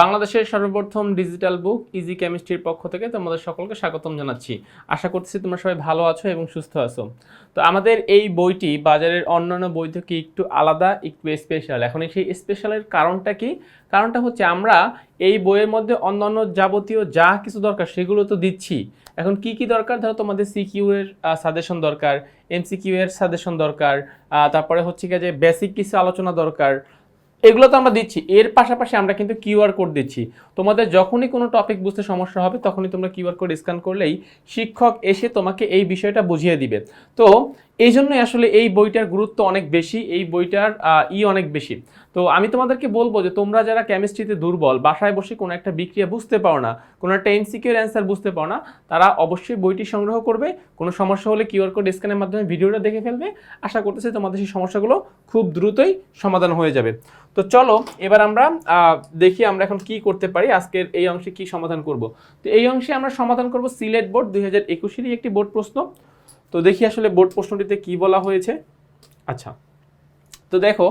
বাংলাদেশের সর্বপ্রথম digital book easy কেমিস্ট্রির পক্ষ থেকে তোমাদের সকলকে স্বাগতম জানাচ্ছি। আশা করছি তোমরা সবাই ভালো আছো এবং সুস্থ আছো। তো আমাদের এই বইটি বাজারের অন্যান্য বই থেকে একটু আলাদা, একটু স্পেশাল এখন সেই স্পেশালের কারণটা কি? কারণটা হচ্ছে আমরা এই বইয়ের মধ্যে অন্যান্য যাবতীয় যা কিছু দরকার সেগুলো তো দিচ্ছি। এখন কি কি দরকার? ধরো তোমাদের সিকিউ এর সাজেশন দরকার এমসিকিউ এর সাজেশন দরকার তারপরে হচ্ছে কি যে বেসিক কিছু আলোচনা দরকার এগুলো তো আমরা দিচ্ছি। এর পাশাপাশি আমরা কিন্তু কিউআর কোড দিচ্ছি। তোমাদের যখনই কোনো টপিক বুঝতে সমস্যা হবে, তখনই তোমরা কিউআর কোড স্ক্যান করলেই শিক্ষক এসে তোমাকে এই বিষয়টা বুঝিয়ে দিবে। তো এই জন্যই আসলে এই বইটার গুরুত্ব অনেক বেশি, এই বইটার ই অনেক বেশি। তো আমি তোমাদেরকে বলব যে তোমরা যারা কেমিস্ট্রিতে দুর্বল, বাসায় বসে কোনো একটা বিক্রিয়া বুঝতে পারো না, কোনো একটা এমসিকিউর অ্যান্সার বুঝতে পারো না, তারা অবশ্যই বইটি সংগ্রহ করবে। কোনো সমস্যা হলে কিউআর কোড স্ক্যানের মাধ্যমে ভিডিওটা দেখে ফেলবে। আশা করতেছি তোমাদের সেই সমস্যাগুলো খুব দ্রুতই সমাধান হয়ে যাবে। তো চলো, এবার আমরা দেখি আমরা এখন কি করতে পারি, আজকের এই অংশে কি সমাধান করব। তো এই অংশে আমরা সমাধান করব সিলেট বোর্ড দুই হাজার একুশেরই একটি বোর্ড প্রশ্ন। তো দেখি আসলে বোর্ড প্রশ্নটিতে কি বলা হয়েছে। আচ্ছা তো দেখো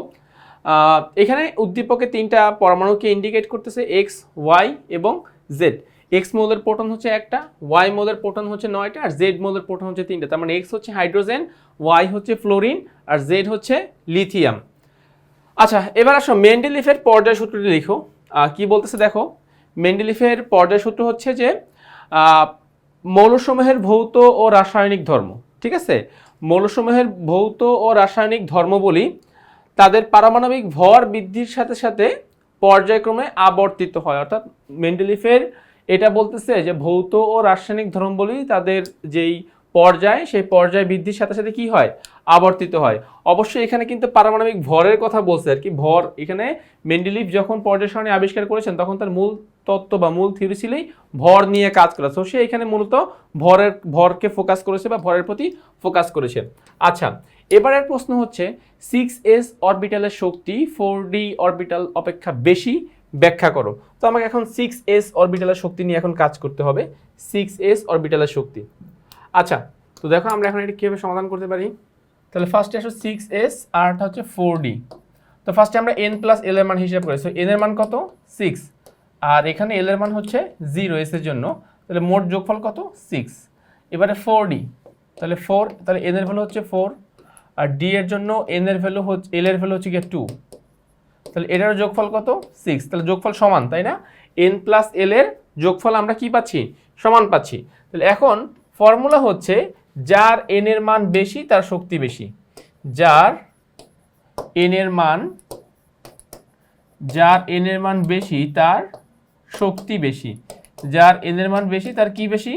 এখানে উদ্দীপকে তিনটা পরমাণুকে ইন্ডিকেট করতেছে এক্স ওয়াই এবং জেড এক্স মোলের প্রোটন হচ্ছে একটা ওয়াই মোলের প্রোটন হচ্ছে নয়টা, আর জেড মোলের প্রোটন হচ্ছে তিনটা। তার মানে এক্স হচ্ছে হাইড্রোজেন ওয়াই হচ্ছে ফ্লোরিন, আর জেড হচ্ছে লিথিয়াম। আচ্ছা এবার আসো মেন্ডেলিফের পর্যায় সূত্রটি লিখো। কি বলতেছে দেখো? মেন্ডেলিফের পর্যায় সূত্র হচ্ছে যে মৌলসমূহের ভৌত ও রাসায়নিক ধর্ম, ঠিক আছে? মৌলসমূহের ভৌত ও রাসায়নিক ধর্ম বলি তাদের পারমাণবিক ভর বৃদ্ধির সাথে সাথে পর্যায়ক্রমে আবর্তিত হয়। অর্থাৎ মেন্ডেলিফের এটা বলতেছে যে ভৌত ও রাসায়নিক ধর্ম বলি তাদের যেই পর্যায়, সেই পর্যায় বৃদ্ধির সাথে সাথে কি হয়? আবর্তিত হয়। অবশ্যই এখানে কিন্তু পারমাণবিক ভরের কথা বলছে আর কি। ভর, এখানে মেন্ডেলিফ যখন পর্যায় সারণী আবিষ্কার করেছেন, তখন তার মূল তত্ত্ব বা মূল থিওরি ছিলই ভর নিয়ে কাজ করা। তো সে এখানে মূলত ভরের, ভরকে ফোকাস করেছে বা ভরের প্রতি ফোকাস করেছে। আচ্ছা এবারের প্রশ্ন হচ্ছে সিক্স এস অরবিটালের শক্তি ফোর ডি অরবিটাল অপেক্ষা বেশি? ব্যাখ্যা করো। তো আমাকে এখন সিক্স এস অরবিটালের শক্তি নিয়ে এখন কাজ করতে হবে। সিক্স এস অরবিটালের শক্তি। আচ্ছা তো দেখো আমরা এখন এটা কীভাবে সমাধান করতে পারি? তাহলে ফার্স্টে আসো সিক্স এস আরটা হচ্ছে ফোর ডি তো ফার্স্টে আমরা এন প্লাস এল এর মান হিসাব করি। সো এন এর মান কত? সিক্স আর এখানে এল এর মান হচ্ছে জিরো এস এর জন্য। তাহলে মোট যোগফল কত? সিক্স এবারে ফোর ডি তাহলে ফোর তাহলে এন এর ভ্যালু হচ্ছে ফোর আর ডি এর জন্য এন এর ভ্যালু হচ্ছে এল এর ভ্যালু হচ্ছে গিয়ে টু তাহলে এটার যোগফল কত? সিক্স তাহলে যোগফল সমান, তাই না? এন প্লাস এল এর যোগফল আমরা কি পাচ্ছি? সমান পাচ্ছি। তাহলে এখন ফর্মুলা হচ্ছে যার এন এর মান বেশি, তার শক্তি বেশি। যার এন এর মান, যার এন এর মান বেশি, তার শক্তি বেশি। যার এন এর মান বেশি, তার কি বেশি?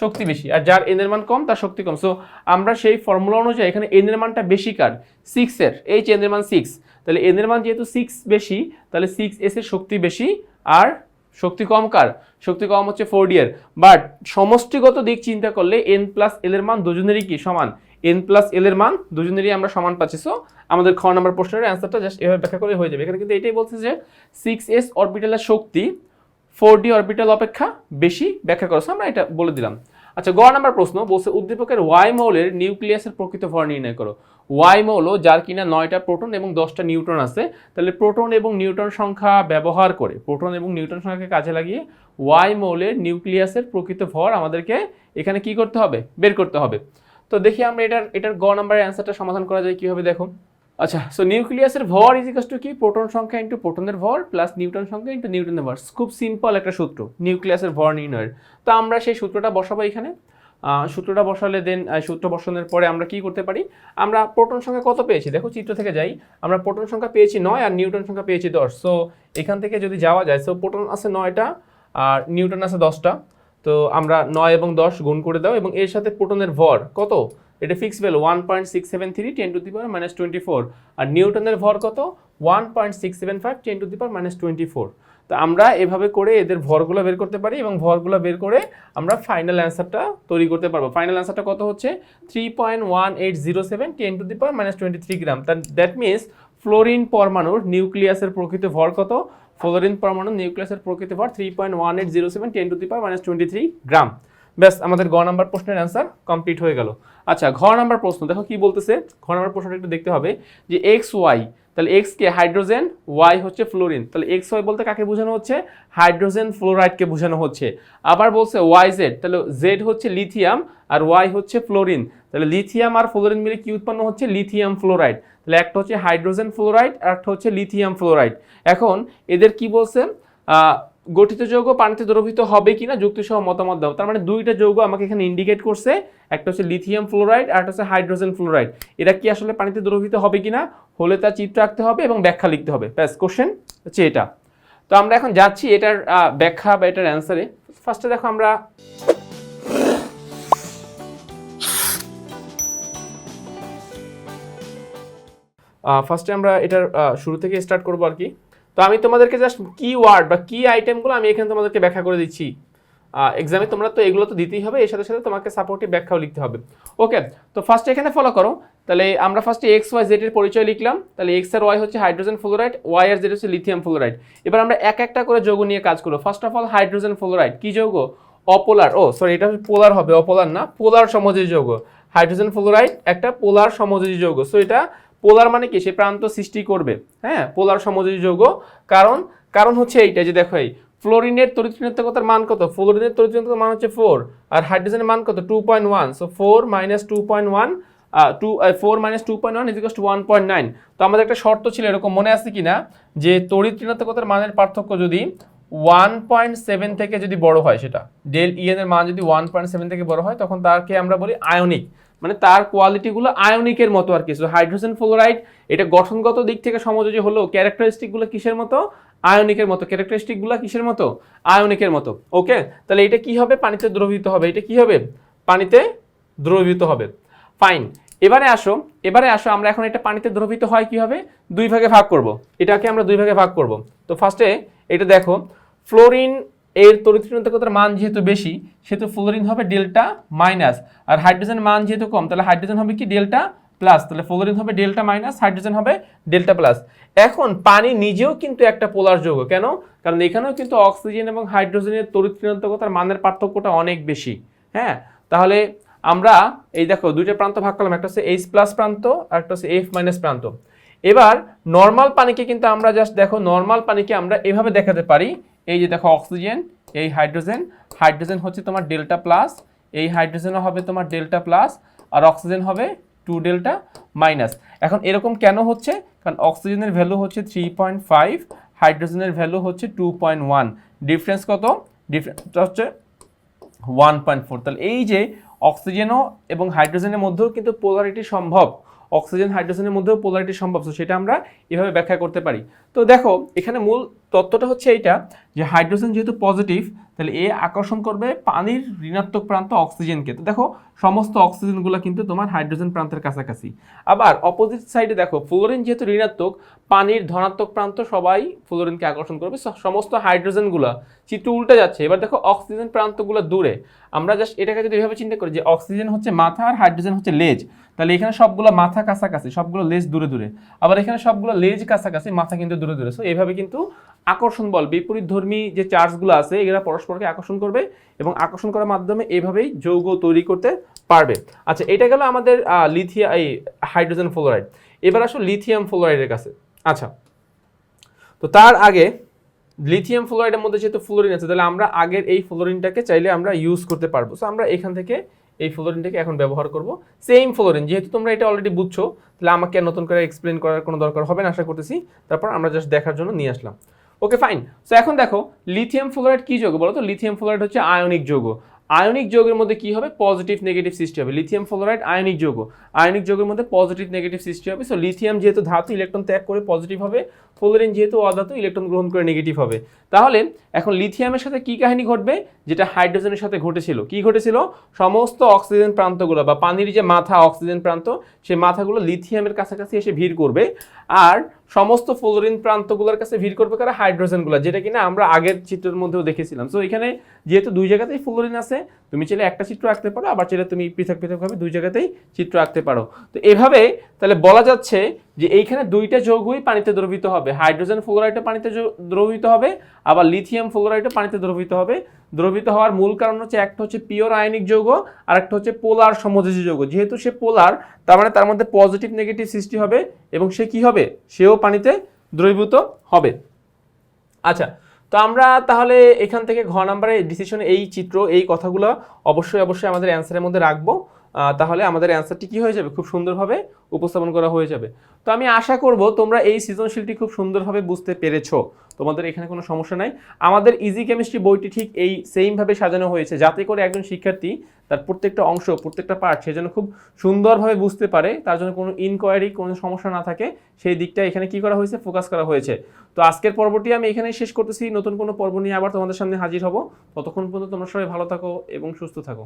শক্তি বেশি, আর যার এন এর মান কম, তার শক্তি কম। সো আমরা সেই ফর্মুলা অনুযায়ী এখানে এন এর মানটা বেশি কার? সিক্স এর। এইচ এন এর মান সিক্স তাহলে এন এর মান যেহেতু সিক্স বেশি, তাহলে সিক্স এস এর শক্তি বেশি, আর শক্তি কম কার? শক্তি কম হচ্ছে ফোর ডি এর। বাট সমষ্টিগত দিক চিন্তা করলে এন প্লাস এল এর মান দুজনেরই কি? সমান। এন প্লাস এল এর মান দুজনেরই আমরা সমান পাচ্ছি। সো আমাদের খ নাম্বার প্রশ্নের অ্যান্সারটা জাস্ট এভাবে ব্যাখ্যা করে হয়ে যাবে। এখানে কিন্তু এটাই বলছে যে সিক্স এস অরবিটালের শক্তি ফোর ডি অরবিটাল অপেক্ষা বেশি। ব্যাখ্যা করছে আমরা এটা বলে দিলাম। আচ্ছা গ নাম্বার প্রশ্ন বলছে, উদ্দীপকের ওয়াই মৌলের নিউক্লিয়াসের প্রকৃত ভর নির্ণয় করো। ওয়াই মৌল, যার কিনা নয়টা প্রোটন এবং দশটা নিউট্রন আছে, তাহলে প্রোটন এবং নিউট্রন সংখ্যা ব্যবহার করে, প্রোটন এবং নিউট্রন সংখ্যাকে কাজে লাগিয়ে ওয়াই মৌলের নিউক্লিয়াসের প্রকৃত ভর আমাদেরকে এখানে কি করতে হবে? বের করতে হবে। তো দেখি আমরা এটার এটার গ নাম্বারের অ্যান্সারটা সমাধান করা যায় কীভাবে, দেখো। আচ্ছা সো নিউক্লিয়াসের ভর ইজ ইকাস টু কি? প্রোটন সংখ্যা ইন্টু প্রোটনের ভর প্লাস নিউটন সংখ্যা ইন্টু নিউটনের ভর। খুব সিম্পল একটা সূত্র নিউক্লিয়াসের ভর নির্ণয়ের। তো আমরা সেই সূত্রটা বসাবো এখানে। সূত্রটা বসালে দেন সূত্র বসানোর পরে আমরা কি করতে পারি? আমরা প্রোটন সংখ্যা কত পেয়েছি? দেখো চিত্র থেকে যাই। আমরা প্রোটন সংখ্যা পেয়েছি নয় আর নিউটন সংখ্যা পেয়েছি দশ। সো এখান থেকে যদি যাওয়া যায় সো প্রোটন আছে নয়টা আর নিউটন আছে দশটা। তো আমরা নয় এবং দশ গুণ করে দাও এবং এর সাথে প্রোটনের ভর কত? এটা fix value one point six seven three ten to the power minus twenty four আর নিউটনের ভর কত? One point six seven five ten to the power minus twenty four তো আমরা এভাবে করে এদের ভরগুলো বের করতে পারি এবং ভরগুলো বের করে আমরা ফাইনাল অ্যান্সারটা তৈরি করতে পারব। ফাইনাল অ্যান্সারটা কত হচ্ছে? Three point one eight zero seven ten to the power minus twenty three gram that means fluorine পরমাণুর নিউক্লিয়াসের প্রকৃত ভর কত? ফ্লোরিন পরমাণুর নিউক্লিয়াসের প্রকৃত ভর three point one eight zero seven ten to the power minus twenty three gram ব্যাস, আমাদের গ নাম্বার প্রশ্নের অ্যান্সার কমপ্লিট হয়ে গেল। আচ্ছা ঘ নাম্বার প্রশ্ন, দেখো কি বলতেছে? ঘ নাম্বার প্রশ্নটা একটু দেখতে হবে যে এক্স ওয়াই তাহলে এক্স কে হাইড্রোজেন ওয়াই হচ্ছে ফ্লোরিন তাহলে এক্স ওয়াই বলতে কাকে বোঝানো হচ্ছে? হাইড্রোজেন ফ্লোরাইডকে বোঝানো হচ্ছে। আবার বলছে ওয়াই জেড তাহলে জেড হচ্ছে লিথিয়াম আর ওয়াই হচ্ছে ফ্লোরিন তাহলে লিথিয়াম আর ফ্লোরিন মিলে কি উৎপন্ন হচ্ছে? লিথিয়াম ফ্লোরাইড তাহলে একটা হচ্ছে হাইড্রোজেন ফ্লোরাইড আর একটা হচ্ছে লিথিয়াম ফ্লোরাইড এখন এদের কি বলছে? গঠিত যৌগ পানিতে দ্রবীভূত হবে কিনা যুক্তি সহ মতামত দাও। তার মানে দুইটা যৌগ আমাকে এখানে ইন্ডিকেট করছে। একটা হচ্ছে লিথিয়াম ফ্লোরাইড আর একটা হচ্ছে হাইড্রোজেন ফ্লোরাইড এরা কি আসলে পানিতে দ্রবীভূত হবে কিনা? হলে তার চিত্র আঁকতে হবে এবং ব্যাখ্যা লিখতে হবে। ব্যাস কোশ্চেন হচ্ছে এটা। তো আমরা এখন যাচ্ছি এটার ব্যাখ্যা বা এটার অ্যান্সারে ফার্স্টে দেখো আমরা ফার্স্টে আমরা এটার শুরু থেকে স্টার্ট করব আর কি। তো আমি তোমাদেরকে জাস্ট কি ওয়ার্ড বা কি আইটেমগুলো আমি এখানে তোমাদেরকে ব্যাখ্যা করে দিচ্ছি। এক্সামে তোমরা তো এগুলো তো দিতেই হবে, এর সাথে সাথে তোমাকে সাপোর্টিভ ব্যাখ্যাও লিখতে হবে। ওকে তো ফার্স্টে এখানে ফলো করো। তাহলে আমরা ফার্স্টে এক্স ওয়াই জেড এর পরিচয় লিখলাম। তাহলে এক্স আর ওয়াই হচ্ছে হাইড্রোজেন ফ্লোরাইড ওয়াই আর জেড হচ্ছে লিথিয়াম ফ্লোরাইড এবার আমরা এক একটা করে যৌগ নিয়ে কাজ করব। First of all hydrogen fluoride কি যৌগ? অপোলার। ও সরি এটা পোলার হবে, অপোলার না পোলার সমযোজী যৌগ। হাইড্রোজেন ফ্লোরাইড একটা পোলার সমযোজী যৌগ। সো এটা পোলার মানে কি? সে প্রান্ত সৃষ্টি করবে। হ্যাঁ? পোলার সমযোজী যৌগ। কারণ কারণ হচ্ছে এইটা যে দেখো এই, ফ্লোরিনের তরিৎঋণাত্মকতার মান কত? ফ্লোরিনের তরিৎঋণাত্মকতার মান হচ্ছে ফোর আর হাইড্রোজেনের মান কত? Two point one so four minus two point one two four minus two point one ইজিকাস to one point nine তো আমাদের একটা শর্ত ছিল, এরকম মনে আছে কি না যে তড়িৎ ঋণাত্মকতার মানের পার্থক্য যদি ওয়ান পয়েন্ট সেভেন থেকে যদি বড় হয় সেটা ডেল ইএন এর মান যদি ওয়ান পয়েন্ট সেভেন থেকে বড় হয়, তখন তাকে আমরা বলি আয়নিক মানে তার কোয়ালিটিগুলো আয়নিকের মতো আর কি। হাইড্রোজেন ফ্লোরাইড এটা গঠনগত দিক থেকে সমযোজী হলো ক্যারেক্টারিস্টিকগুলো কিসের মতো? আয়নিকের মতো। ক্যারেক্টারিস্টিকগুলো কিসের মতো? আয়নিকের মতো। ওকে তাহলে এটা কি হবে? পানিতে দ্রবীভূত হবে। এটা কি হবে? পানিতে দ্রবীভূত হবে। ফাইন এবারে আসো। এবারে আসো। আমরা এখন এটা পানিতে দ্রবীভূত হয় কি হবে দুই ভাগে ভাগ করব। এটাকে আমরা দুই ভাগে ভাগ করব। তো ফার্স্টে এটা দেখো। ফ্লোরিন এর তরিৎকতার মান যেহেতু বেশি, সেহেতু ফ্লোরিন হবে ডেল্টা মাইনাস আর হাইড্রোজেন মান যেহেতু কম, তাহলে হাইড্রোজেন হবে কি ডেল্টা প্লাস তাহলে ফ্লোরিন হবে ডেল্টা মাইনাস হাইড্রোজেন হবে ডেল্টা প্লাস এখন পানি নিজেও কিন্তু একটা পোলার যৌগ। কেন? কারণ এখানেও কিন্তু অক্সিজেন এবং হাইড্রোজেনের তরিৎকতার মানের পার্থক্যটা অনেক বেশি। হ্যাঁ? তাহলে আমরা এই দেখো, দুইটা প্রান্ত ভাগ করলাম, একটা হচ্ছে এইচ প্লাস প্রান্ত আর একটা হচ্ছে এফ মাইনাস প্রান্ত। এবার নর্মাল পানিকে কিন্তু আমরা জাস্ট দেখো নর্মাল পানিকে আমরা এভাবে দেখাতে পারি এই যে দেখো অক্সিজেন এই হাইড্রোজেন হাইড্রোজেন হচ্ছে তোমার ডেল্টা প্লাস এই হাইড্রোজেনও হবে তোমার ডেল্টা প্লাস আর অক্সিজেন হবে টু ডেল্টা মাইনাস এখন এরকম কেন হচ্ছে? কারণ অক্সিজেনের ভ্যালু হচ্ছে থ্রি পয়েন্ট ফাইভ হাইড্রোজেনের ভ্যালু হচ্ছে টু পয়েন্ট ওয়ান ডিফারেন্স কত? ডিফারেন্সটা হচ্ছে ওয়ান পয়েন্ট ফোর তাহলে এই যে অক্সিজেনও এবং হাইড্রোজেনের মধ্যেও কিন্তু পোলারিটি সম্ভব অক্সিজেন হাইড্রোজেনের মধ্যেও পোলারিটি সম্ভব। তো সেটা আমরা এভাবে ব্যাখ্যা করতে পারি। তো দেখো, এখানে মূল তত্ত্বটা হচ্ছে এইটা যে হাইড্রোজেন যেহেতু পজিটিভ, তাহলে এ আকর্ষণ করবে পানির ঋণাত্মক প্রান্ত অক্সিজেনকে। তো দেখো, সমস্ত অক্সিজেনগুলো কিন্তু তোমার হাইড্রোজেন প্রান্তের কাছাকাছি। আবার অপোজিট সাইডে দেখো ফ্লোরিন যেহেতু ঋণাত্মক, পানির ধনাত্মক প্রান্ত সবাই ফ্লোরিনকে আকর্ষণ করবে। সমস্ত হাইড্রোজেনগুলো, চিত্র উল্টে যাচ্ছে। এবার দেখো অক্সিজেন প্রান্তগুলো দূরে। আমরা জাস্ট এটাকে যদি এভাবে চিন্তা করি যে অক্সিজেন হচ্ছে মাথা আর হাইড্রোজেন হচ্ছে লেজ তাহলে এখানে সবগুলো মাথা কাছাকাছি, সবগুলো লেজ দূরে দূরে। আবার এখানে সবগুলো লেজ কাছাকাছি, মাথা কিন্তু দূরে দূরে। সো এইভাবে কিন্তু আকর্ষণ বল, বিপরীত ধর্মী যে চার্জগুলো আছে, এগুলা পরস্পরকে আকর্ষণ করবে এবং আকর্ষণ করার মাধ্যমে এইভাবেই যৌগ তৈরি করতে পারবে। আচ্ছা এটা গেল আমাদের লিথিয়া এই হাইড্রোজেন ফ্লোরাইড এবার আসো লিথিয়াম ফ্লোরাইডের কাছে। আচ্ছা তো তার আগে লিথিয়াম ফ্লোরাইডের মধ্যে যেহেতু ফ্লোরিন আছে, তাহলে আমরা আগের এই ফ্লোরিনটাকে চাইলে আমরা ইউজ করতে পারব। সো আমরা এখান থেকে এই ফ্লোরিনটাকে এখন ব্যবহার করব। সেম ফ্লোরিন, যেহেতু তোমরা এটা অলরেডি বুঝছ, তাহলে আমাকে নতুন করে এক্সপ্লেন করার কোনো দরকার হবে না, আশা করতেছি। তারপর আমরা জাস্ট দেখার জন্য নিয়ে আসলাম। ওকে ফাইন সো এখন দেখো লিথিয়াম ফ্লোরাইড কি যৌগ বলো তো লিথিয়াম ফ্লোরাইড হচ্ছে আয়নিক যৌগ। আয়নিক যৌগের মধ্যে কি হবে? পজিটিভ নেগেটিভ সৃষ্টি হবে। লিথিয়াম ফ্লোরাইড আয়নিক যৌগ। আয়নিক যৌগের মধ্যে পজিটিভ নেগেটিভ সৃষ্টি হবে। সো লিথিয়াম যেহেতু ধাতু ইলেকট্রন ত্যাগ করে পজিটিভ হবে ফ্লোরিন যেহেতু অধাতু, ইলেকট্রন গ্রহণ করে নেগেটিভ হবে। তাহলে এখন লিথিয়ামের সাথে কি কাহিনী ঘটবে? যেটা হাইড্রোজেনের সাথে ঘটেছিল। কি ঘটেছিল? সমস্ত অক্সিজেন প্রান্তগুলো বা পানির যে মাথা, অক্সিজেন প্রান্ত, সেই মাথাগুলো লিথিয়ামের কাছাকাছি এসে ভিড় করবে। আর সমস্ত ফ্লোরিন প্রান্তগুলোর কাছে ভিড় করবে কারা? হাইড্রোজেনগুলো, যেটা কিনা আমরা আগের চিত্রের মধ্যেও দেখেছিলাম। সো এখানে যেহেতু দুই জায়গাতেই ফ্লোরিন আছে, তুমি চাইলে একটা চিত্র আঁকতে পারো, আবার চাইলে তুমি পৃথক পৃথকভাবে দুই জায়গাতেই চিত্র আঁকতে পারো। তো এভাবে তাহলে বলা যাচ্ছে যে এইখানে দুইটা যৌগই পানিতে দ্রবীভূত হবে। হাইড্রোজেন ফ্লোরাইডও পানিতে দ্রবীভূত হবে, আবার লিথিয়াম ফ্লোরাইডও পানিতে দ্রবীভূত হবে। দ্রবীভূত হওয়ার মূল কারণ হচ্ছে, একটা হচ্ছে পিওর আয়নিক যৌগ আর একটা হচ্ছে পোলার সমযোজী যৌগ। যেহেতু সে পোলার তার মানে তার মধ্যে পজিটিভ নেগেটিভ সৃষ্টি হবে এবং সে কি হবে? সেও পানিতে দ্রবীভূত হবে। আচ্ছা তো আমরা তাহলে এখান থেকে ঘ নাম্বারে ডিসিশনে এই চিত্র, এই কথাগুলো অবশ্যই অবশ্যই আমাদের অ্যান্সারের মধ্যে রাখব। তাহলে আমাদের অ্যান্সারটি কি হয়ে যাবে? খুব সুন্দরভাবে উপস্থাপন করা হয়ে যাবে। তো আমি আশা করব তোমরা এই সৃজনশীলটি খুব সুন্দরভাবে বুঝতে পেরেছ। তোমাদের এখানে কোনো সমস্যা নাই। আমাদের ইজি কেমিস্ট্রি বইটি ঠিক এই সেমভাবে সাজানো হয়েছে, যাতে করে একজন শিক্ষার্থী তার প্রত্যেকটা অংশ, প্রত্যেকটা পার্ট সে যেন খুব সুন্দরভাবে বুঝতে পারে, তার জন্য কোনো ইনকোয়ারি কোনো সমস্যা না থাকে, সেই দিকটা এখানে কি করা হয়েছে? ফোকাস করা হয়েছে। তো আজকের পর্বটি আমি এখানেই শেষ করতেছি। নতুন কোনো পর্ব নিয়ে আবার তোমাদের সামনে হাজির হব। ততক্ষণ পর্যন্ত তোমরা সবাই ভালো থাকো এবং সুস্থ থাকো।